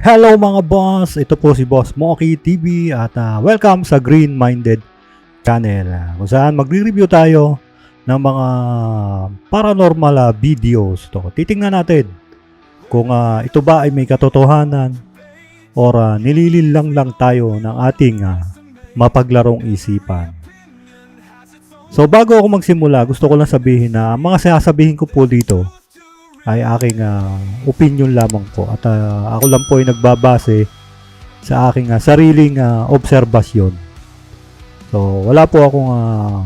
Hello mga boss! Ito po si Boss Moki TV at ah, welcome sa Green Minded Channel kung saan magre-review tayo ng mga paranormal ah, videos. To. Titingnan natin kung ah, ito ba ay may katotohanan or ah, nililin lang tayo ng ating ah, mapaglarong isipan. So bago ako magsimula, gusto ko lang sabihin na mga sinasabihin ko po dito ay aking ah, opinion lamang po at ah, ako lang po ay nagbabase sa aking ah, sariling ah, obserbasyon. So wala po akong ah,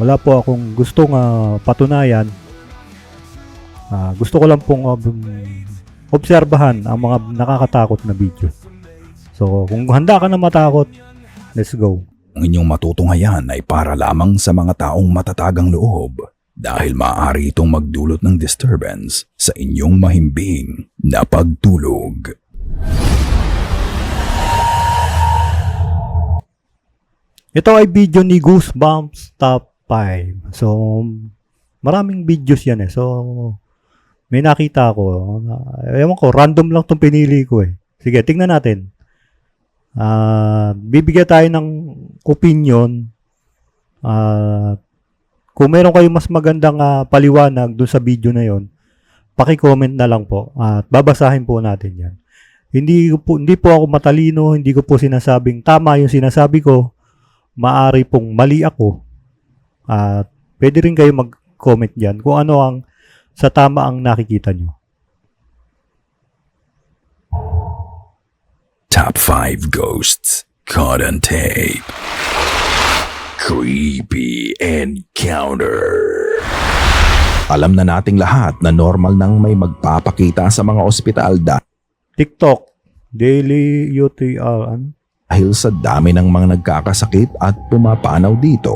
wala po akong gustong ah, patunayan. Ah, gusto ko lang pong bum- obserbahan ang mga nakakatakot na video. So kung handa ka na matakot, let's go. Ang inyong matutunghayan ay para lamang sa mga taong matatagang loob dahil maaari itong magdulot ng disturbance sa inyong mahimbing na pagtulog. Ito ay video ni Goosebumps Top 5. So, maraming videos yan eh. So, may nakita ako. Uh, ewan ko, random lang itong pinili ko eh. Sige, tingnan natin. Ah, bibigyan tayo ng opinion. Ah, kung meron kayong mas magandang ah, paliwanag dun sa video na yon, paki-comment na lang po at babasahin po natin 'yan. Hindi po hindi po ako matalino, hindi ko po sinasabing tama yung sinasabi ko maari pong mali ako. At pwede rin kayo mag-comment dyan kung ano ang sa tama ang nakikita nyo. Top 5 Ghosts Caught on Tape Creepy Encounter Alam na nating lahat na normal nang may magpapakita sa mga ospital TikTok, Daily UTR, ano? dahil sa dami ng mga nagkakasakit at pumapanaw dito,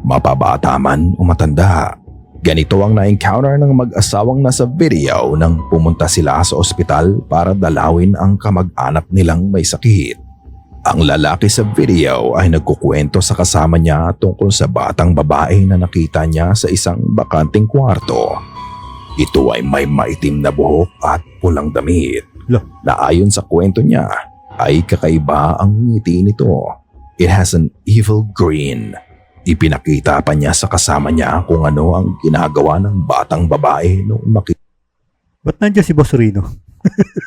mapabata man o matanda. Ganito ang na-encounter ng mag-asawang nasa video nang pumunta sila sa ospital para dalawin ang kamag-anak nilang may sakit. Ang lalaki sa video ay nagkukwento sa kasama niya tungkol sa batang babae na nakita niya sa isang bakanting kwarto. Ito ay may maitim na buhok at pulang damit. Na ayon sa kwento niya, ay kakaiba ang ngiti nito. It has an evil grin. Ipinakita pa niya sa kasama niya kung ano ang ginagawa ng batang babae noong makita Ba't nandiyan si Boss Rino?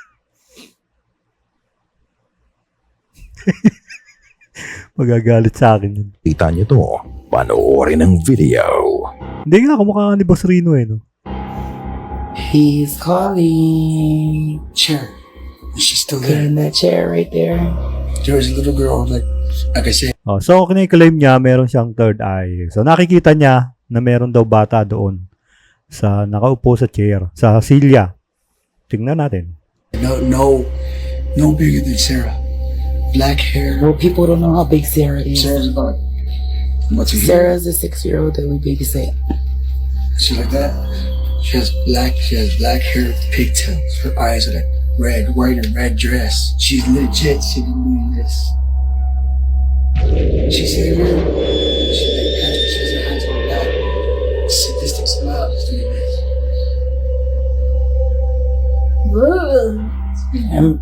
Magagalit sa akin yun. niya to. Panoorin ang video. Hindi nga, kumukha nga ni Boss Rino eh, no? He's calling. chair. She's still there. in that chair right there. There was a little girl, like, like I said, Oh, so, kiniklaim niya, meron siyang third eye. So, nakikita niya na meron daw bata doon sa nakaupo sa chair, sa silya. Tingnan natin. no, no, no bigger than Sarah. Black hair. Well, people don't know how big Sarah is. Sarah's about what's? Sarah's a six-year-old that we babysit. She's like that. She has black. She has black hair, pigtails. Her eyes are like red, white, and red dress. She's legit sitting doing this. She's sitting there. She like hands, she has her hands on her back. Sadistic smile, just doing this. And,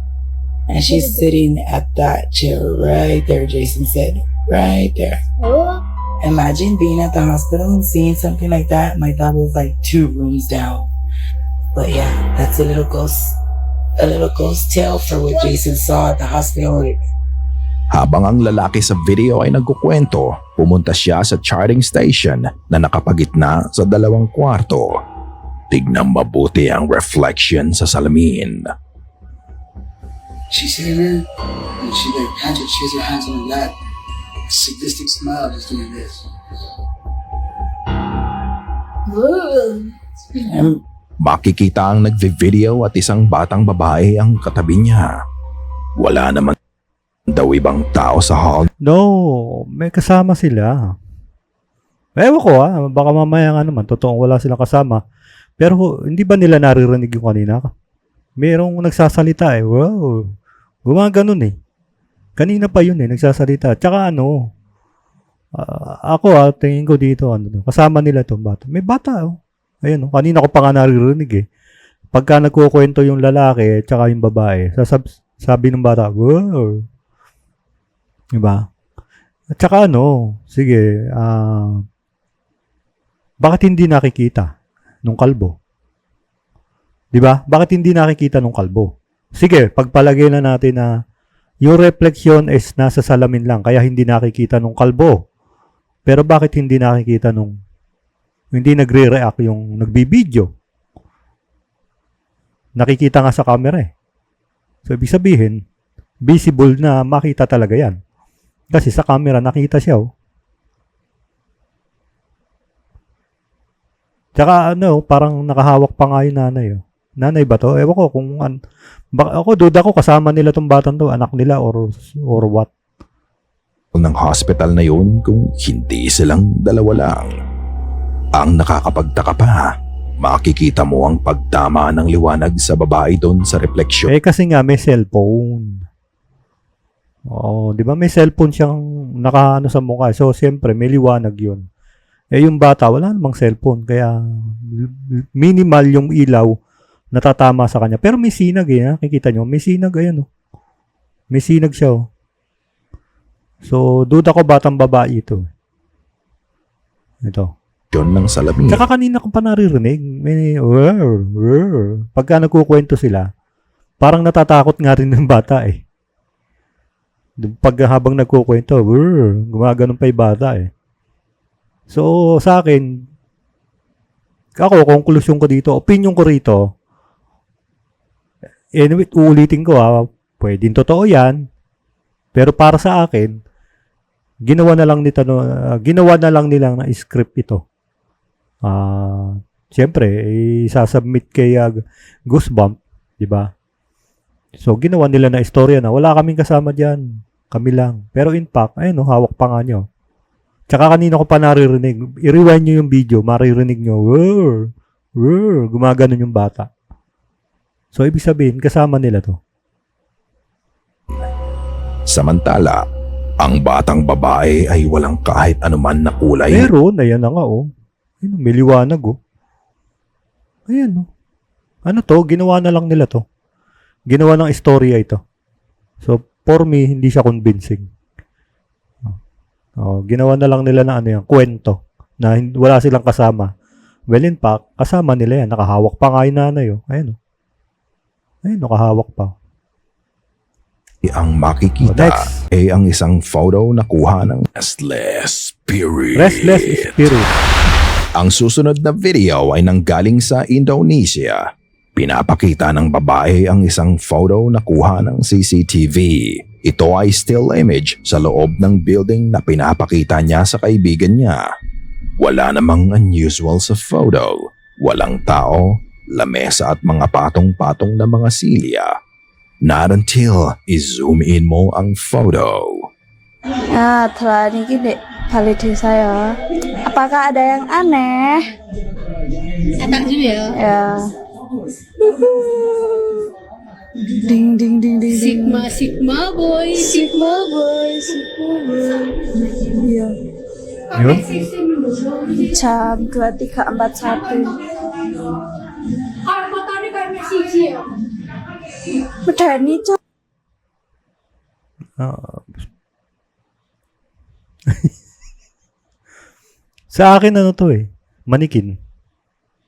and she's sitting at that chair right there, Jason said. Right there. Imagine being at the hospital and seeing something like that. My dad was like two rooms down. But yeah, that's a little ghost, a little ghost tale for what Jason saw at the hospital. Habang ang lalaki sa video ay nagkukwento, pumunta siya sa charting station na nakapagitna sa dalawang kwarto. Tignan mabuti ang reflection sa salamin. She's sitting there, and she like hands, she has her hands on her lap. Sadistic smile, just doing this. And Makikita ang nagvi-video at isang batang babae ang katabi niya. Wala naman daw ibang tao sa hall No, may kasama sila. Ewan ko ah, baka mamaya nga naman, totoong wala silang kasama. Pero hindi ba nila naririnig yung kanina? Merong nagsasalita eh. Wow. Gumaganon eh. Kanina pa yun eh, nagsasalita. Tsaka ano, ah, ako ah, tingin ko dito, ano, kasama nila itong bata. May bata oh. Ayun, oh, kanina ko pa nga naririnig eh. Pagka nagkukwento yung lalaki tsaka yung babae, sasab Sabi ng bata, wow. Diba? At saka ano, sige, ah, bakit hindi nakikita nung kalbo? Diba? Bakit hindi nakikita nung kalbo? Sige, pagpalagay na natin na yung refleksyon is nasa salamin lang, kaya hindi nakikita nung kalbo. Pero bakit hindi nakikita nung hindi nagre-react yung nagbibideo? Nakikita nga sa camera eh. So, ibig sabihin, visible na makita talaga yan. Kasi sa camera, nakita siya oh. Tsaka ano, parang nakahawak pa nga yung nanay oh. Nanay ba to? Ewan ko kung an ba, ako duda ko kasama nila tong batang to, anak nila or or what. ng hospital na yun kung hindi silang dalawa lang. Ang nakakapagtaka pa, makikita mo ang pagtama ng liwanag sa babae doon sa refleksyon Eh kasi nga may cellphone. Oo, 'di ba may cellphone siyang nakaano sa mukha. So siyempre may liwanag 'yun. Eh yung bata wala namang cellphone kaya minimal yung ilaw na tatama sa kanya. Pero may sinag eh, nakikita nyo. May sinag, ayan oh. May sinag siya oh. So, duda ko batang babae ito. Ito. ng salamin. Tsaka kanina ko pa naririnig, may "Wur, wur." pagka nagkukwento sila, parang natatakot nga rin ng bata eh. Pag habang nagkukwento, "Wur," gumaganon pa yung bata eh. So, sa akin, ako, konklusyon ko dito, opinion ko rito, anyway, uulitin ko ha, pwedeng totoo yan, pero para sa akin, ginawa na lang nito, ah, ginawa na lang nilang na script ito. Ah, siyempre, isasubmit kay uh, Goosebump, di ba? So, ginawa nila na istorya na wala kaming kasama diyan. Kami lang. Pero in fact, ayun, no, hawak pa nga nyo. Tsaka kanina ko pa naririnig. I-rewind nyo yung video, maririnig nyo, Wur, wur, gumaganon yung bata. So, ibig sabihin, kasama nila to. Samantala, ang batang babae ay walang kahit anuman na kulay Meron, ayan na nga, oh. Ayun, may liwanag, oh. Ayan, oh. Ano to? Ginawa na lang nila to. Ginawa ng istorya ito. So, for me, hindi siya convincing. Oh, ginawa na lang nila ng ano yan, kwento. Na wala silang kasama. Well, in fact, kasama nila yan. Nakahawak pa nga yung nanay, oh. Ayan, oh. Ayun, nakahawak pa. ang Oh, makikita next. ay ang isang photo na kuha ng Restless Spirit. Restless Spirit. Ang susunod na video ay nanggaling sa Indonesia. Pinapakita ng babae ang isang photo na kuha ng CCTV. Ito ay still image sa loob ng building na pinapakita niya sa kaibigan niya. Wala namang unusual sa photo. Walang tao, lamesa at mga patong-patong na mga silya. Not until i-zoom in mo ang photo. Ah, telah ini gini validate saya. Apakah ada yang aneh? Ada juga ya. Ya. ding ding ding ding. Sigma Sigma boy, Sigma boy, Sigma boy. Iya. Yun? Jam 2341 ya. Medani cok. Ah. sa akin ano to eh, manikin.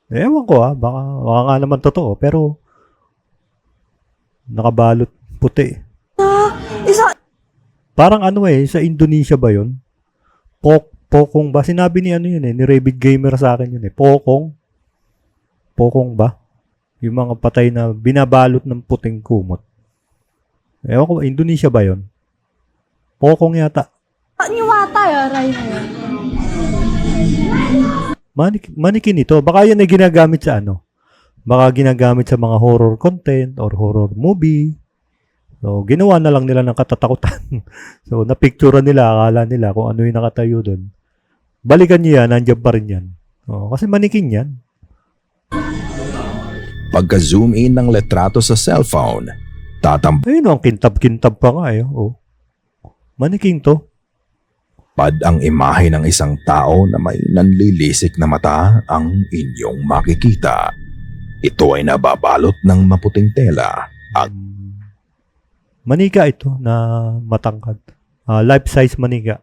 Ewan ko ah, baka, baka nga naman totoo, pero nakabalot puti. Isa Parang ano eh, sa Indonesia ba yun? Pok, pokong ba? Sinabi ni ano yun eh, ni Rabid Gamer sa akin yun eh. Pokong? Pokong ba? Yung mga patay na binabalot ng puting kumot. Ewan ko, Indonesia ba yun? Pokong yata. nyuwata ya Raina. Manik manikin ito. Baka yan ay ginagamit sa ano? Baka ginagamit sa mga horror content or horror movie. So, ginawa na lang nila ng katatakutan. so, napicturean nila, akala nila kung ano yung nakatayo doon. Balikan niyo yan, nandiyan pa rin yan. Oh, kasi manikin yan. Pagka-zoom in ng letrato sa cellphone, tatamp Ayun, ang kintab-kintab pa nga eh. Oh. Maniking to. Pad ang imahe ng isang tao na may nanlilisik na mata ang inyong makikita. Ito ay nababalot ng maputing tela at Manika ito na matangkad. Ah, life-size manika.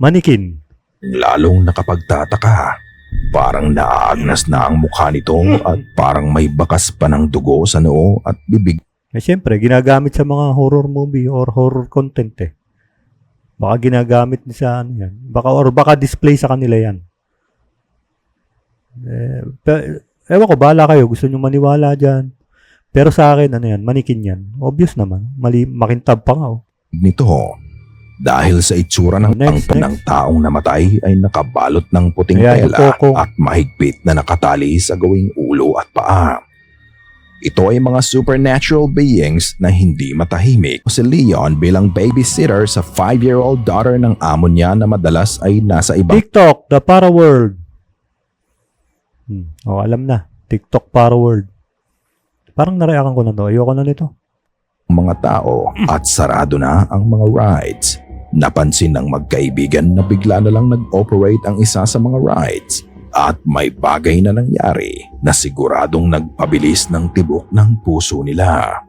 Manikin. Lalong nakapagtataka. Parang naagnas na ang mukha nito at parang may bakas pa ng dugo sa noo at bibig Eh, syempre, ginagamit sa mga horror movie or horror content eh. Baka ginagamit ni sa ano yan. Baka, or baka display sa kanila yan. Eh, pe, ewan ko, bahala kayo. Gusto nyo maniwala dyan. Pero sa akin, ano yan, manikin yan. Obvious naman. Mali, makintab pa nga. Oh. nito. Dahil sa itsura ng Next, pangpa ng taong namatay ay nakabalot ng puting Ayan, tela at mahigpit na nakatali sa gawing ulo at paa. Ito ay mga supernatural beings na hindi matahimik. Si Leon bilang babysitter sa 5-year-old daughter ng amo niya na madalas ay nasa ibang TikTok, the para world. Hmm. Oh, alam na. TikTok para world. Parang nareakan ko na to. Ayoko na nito. mga tao at sarado na ang mga rides. Napansin ng magkaibigan na bigla na lang nag-operate ang isa sa mga rides at may bagay na nangyari na siguradong nagpabilis ng tibok ng puso nila.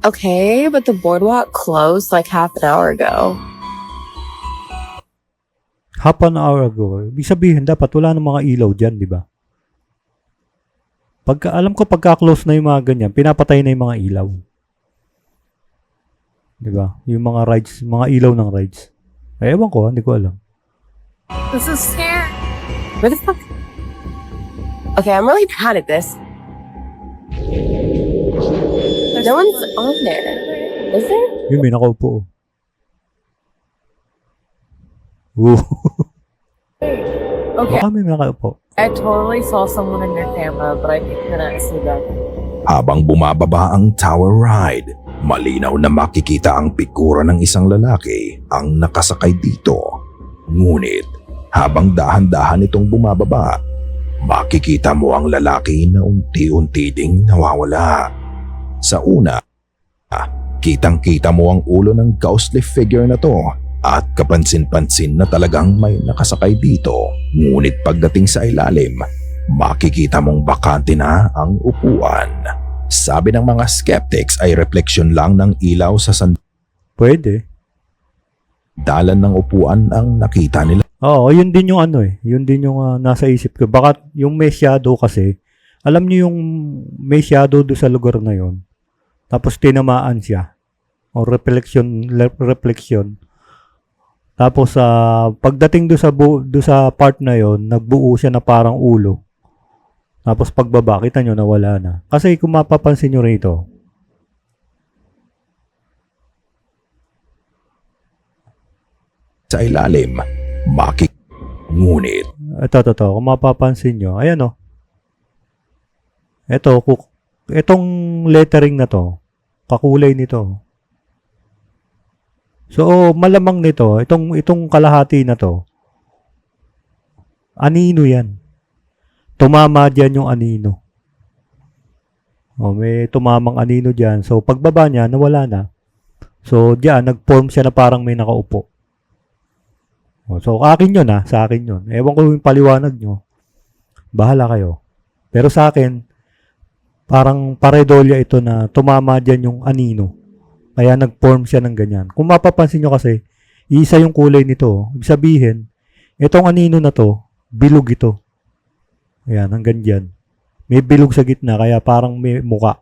Okay, but the boardwalk closed like half an hour ago. half an hour ago. Ibig sabihin, dapat wala ng mga ilaw dyan, di ba? Pagka, alam ko pagka-close na yung mga ganyan, pinapatay na yung mga ilaw. Di ba? Yung mga rides, mga ilaw ng rides. Eh, ewan ko, hindi ko alam. This is scary. Where the fuck? Okay, I'm really bad at this. No one's on there. Is there? Yung may nakaupo. oh. Ooh. Okay, Baka may nakaupo. I totally saw someone in your camera, but I couldn't see them. Habang bumababa ang tower ride, malinaw na makikita ang pikura ng isang lalaki ang nakasakay dito. Ngunit habang dahan-dahan itong bumababa, makikita mo ang lalaki na unti-unti ding nawawala. Sa una, kitang-kita mo ang ulo ng ghostly figure na to at kapansin-pansin na talagang may nakasakay dito. Ngunit pagdating sa ilalim, makikita mong bakante na ang upuan. Sabi ng mga skeptics ay refleksyon lang ng ilaw sa Pwede. sandalan ng upuan ang nakita nila. Oo, yun din yung ano eh. Yun din yung ah, nasa isip ko. Baka yung may shadow kasi, alam niyo yung may shadow do sa lugar na yon. Tapos tinamaan siya. O reflection, le- reflection. Tapos sa pagdating do sa do sa part na yon, nagbuo siya na parang ulo. Tapos pagbaba, kita nyo nawala na. Kasi kung mapapansin nyo rito, Sa ilalim, makik... Ngunit ito, ito, ito, kung mapapansin nyo, ayan o. Ito, kuk- itong lettering na to, kakulay nito. So, malamang nito, itong, itong kalahati na to, anino yan. Tumama dyan yung anino. O, may tumamang anino dyan. So, pagbaba niya, nawala na. So, dyan, nag-form siya na parang may nakaupo. O, So, akin yun ha. Sa akin yun. Ewan ko yung paliwanag nyo. Bahala kayo. Pero sa akin, parang paredolya ito na tumama dyan yung anino. Kaya nag-form siya ng ganyan. Kung mapapansin nyo kasi, isa yung kulay nito. Ibig sabihin, itong anino na to, bilog ito. Ayan, hanggang dyan. May bilog sa gitna, kaya parang may muka.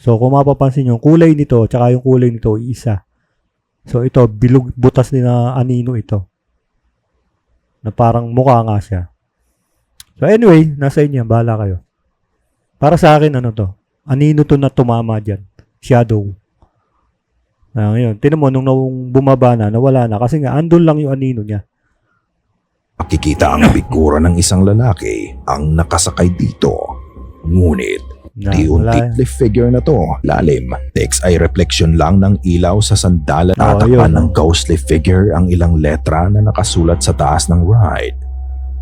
So, kung mapapansin nyo, kulay nito, tsaka yung kulay nito, isa. So ito, bilog, butas ni na anino ito. Na parang mukha nga siya. So anyway, nasa inyo, bahala kayo. Para sa akin, ano to? Anino to na tumama dyan. Shadow. Ah, ngayon, tinan mo, nung nung bumaba na, nawala na. Kasi nga, andun lang yung anino niya. Makikita ang figura ng isang lalaki ang nakasakay dito. Ngunit Na, Di wala. unti figure na to, lalim. Text ay refleksyon lang ng ilaw sa sandalan. Oh, Natakpan yun, ng ghostly figure ang ilang letra na nakasulat sa taas ng ride.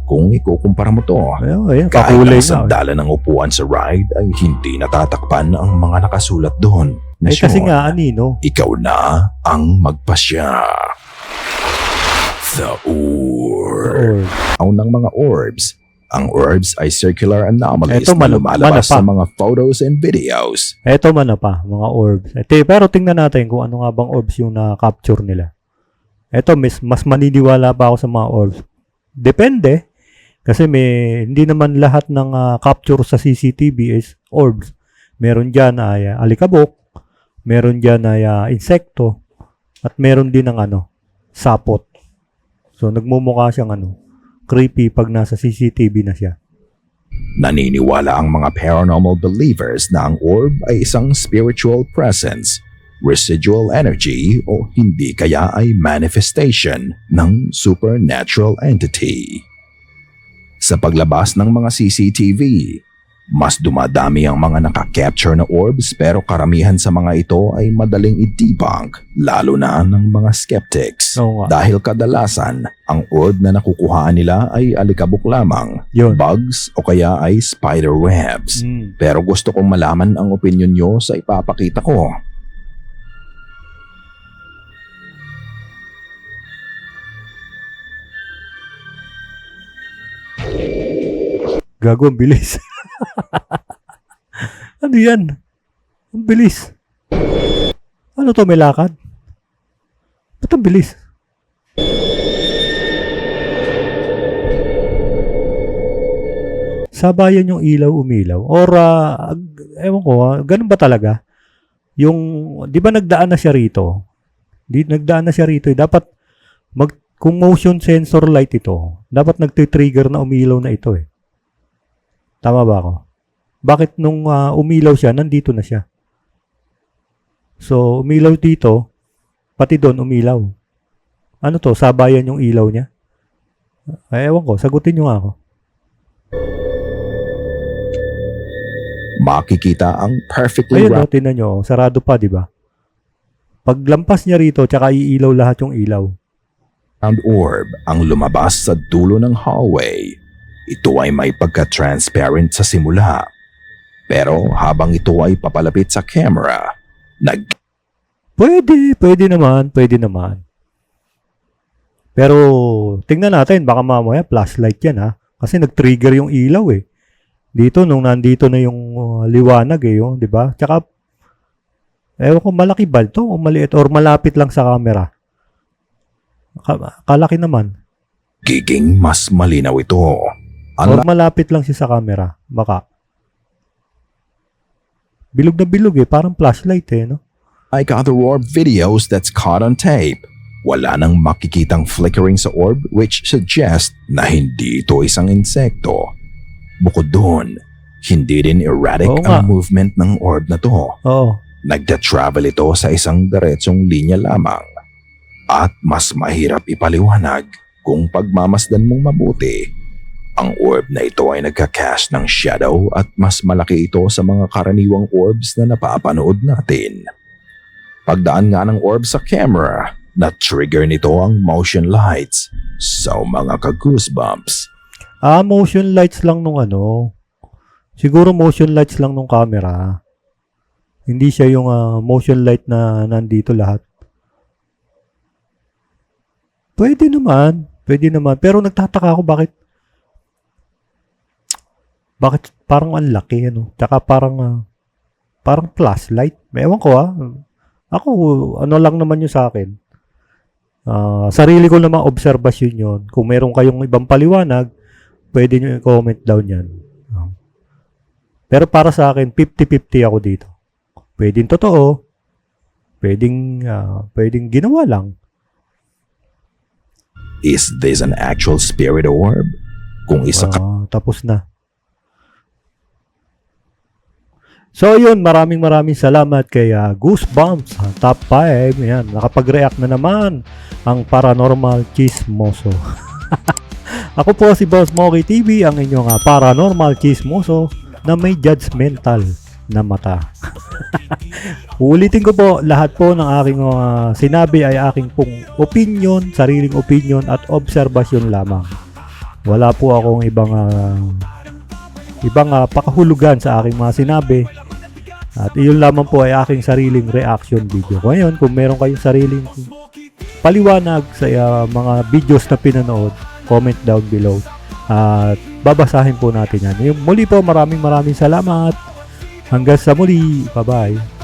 Kung ikukumpara mo to, Ayun, ayun, kahit ang na. sandalan ng upuan sa ride ay hindi natatakpan ang mga nakasulat doon. Eh, kasi nga, anino. ikaw na ang magpasya. The Orb. Or, Ang ng mga orbs Ang orbs ay circular anomalies Eto, na lumalabas sa mga photos and videos. Eto man na pa, mga orbs. Ete, pero tingnan natin kung ano nga bang orbs yung na-capture nila. Eto, mas, mas maniniwala pa ako sa mga orbs. Depende. Kasi may, hindi naman lahat ng ah, capture sa CCTV is orbs. Meron dyan ay ah, alikabok, meron dyan ay ah, insekto, at meron din ng ano, sapot. So, nagmumukha siyang ano, creepy pag nasa CCTV na siya. Naniniwala ang mga paranormal believers na ang orb ay isang spiritual presence, residual energy o hindi kaya ay manifestation ng supernatural entity. Sa paglabas ng mga CCTV, mas dumadami ang mga nakakapture na orbs pero karamihan sa mga ito ay madaling i-debunk lalo na ng mga skeptics. Oo nga. Dahil kadalasan, ang orb na nakukuhaan nila ay alikabok lamang Yun. bugs o kaya ay spider webs. Mm. Pero gusto kong malaman ang opinion nyo sa ipapakita ko. Gago, ang bilis. ano yan? Ang bilis. Ano to, may lakad? Ba't ang bilis? Sabayan yung ilaw umilaw. Or, ag- ewan ko, ah, ganun ba talaga? Yung, di ba nagdaan na siya rito? Di, nagdaan na siya rito. eh. Dapat, mag, kung motion sensor light ito, dapat nagtitrigger na umilaw na ito eh. Tama ba ako? Bakit nung ah, umilaw siya, nandito na siya? So, umilaw dito, pati doon umilaw. Ano to? Sabayan yung ilaw niya? Ay, ewan ko. Sagutin nyo nga ako. Makikita ang perfectly Ayun, wrapped no, tinan nyo. oh, Sarado pa, di ba? Paglampas niya rito, tsaka iilaw lahat yung ilaw. round orb ang lumabas sa dulo ng hallway. Ito ay may pagka-transparent sa simula. Pero habang ito ay papalapit sa camera, nag Pwede, pwede naman, pwede naman. Pero, tingnan natin, baka mamaya flashlight yan ha. Kasi nag-trigger yung ilaw eh. Dito, nung nandito na yung uh, liwanag eh, yung, di ba? Tsaka, ewan ko, malaki ba ito o maliit or malapit lang sa camera? Ka- kalaki naman. giging mas malinaw ito. Or Unlike malapit lang siya sa camera. Baka. Bilog na bilog eh. Parang flashlight eh, no? other orb videos that's caught on tape, wala nang makikitang flickering sa orb which suggests na hindi ito isang insekto. Bukod doon, hindi din erratic Oo nga. ang movement ng orb na to. Oo. Nagda-travel ito sa isang diretsong linya lamang. At mas mahirap ipaliwanag kung pagmamasdan mong mabuti. Ang orb na ito ay nagka-cast ng shadow at mas malaki ito sa mga karaniwang orbs na napapanood natin. Pagdaan nga ng orb sa camera, na-trigger nito ang motion lights. So mga ka-goosebumps. Ah, motion lights lang nung ano. Siguro motion lights lang nung camera. Hindi siya yung ah, motion light na nandito lahat. Pwede naman. Pwede naman. Pero nagtataka ako bakit bakit parang ang laki ano. Tsaka parang ah, parang flashlight. Ewan ko ah. Ako, ano lang naman yun sa akin. Ah, sarili ko namang obserbasyon yun. Kung meron kayong ibang paliwanag, pwede nyo i-comment down yan. Ah. Pero para sa akin, 50-50 ako dito. Pwedeng totoo, pwedeng, ah, pwedeng ginawa lang. Is this an actual spirit orb? Kung isa ka Ah, tapos na. So yun, maraming maraming salamat kay ah, Goosebumps, ah, top 5. Yan, nakapag-react na naman ang Paranormal Chismoso. Ako po si Boss Moki TV, ang inyong ah, Paranormal Chismoso na may judgmental na mata. Uulitin ko po, lahat po ng aking ah, sinabi ay aking pong opinion, sariling opinion at obserbasyon lamang. Wala po akong ibang ah, ibang ah, pakahulugan sa aking mga sinabi. At iyon lamang po ay aking sariling reaction video. Ngayon, kung meron kayong sariling paliwanag sa ah, mga videos na pinanood, comment down below. At babasahin po natin yan. Muli po, maraming maraming salamat. Hanggang sa muli. Bye-bye.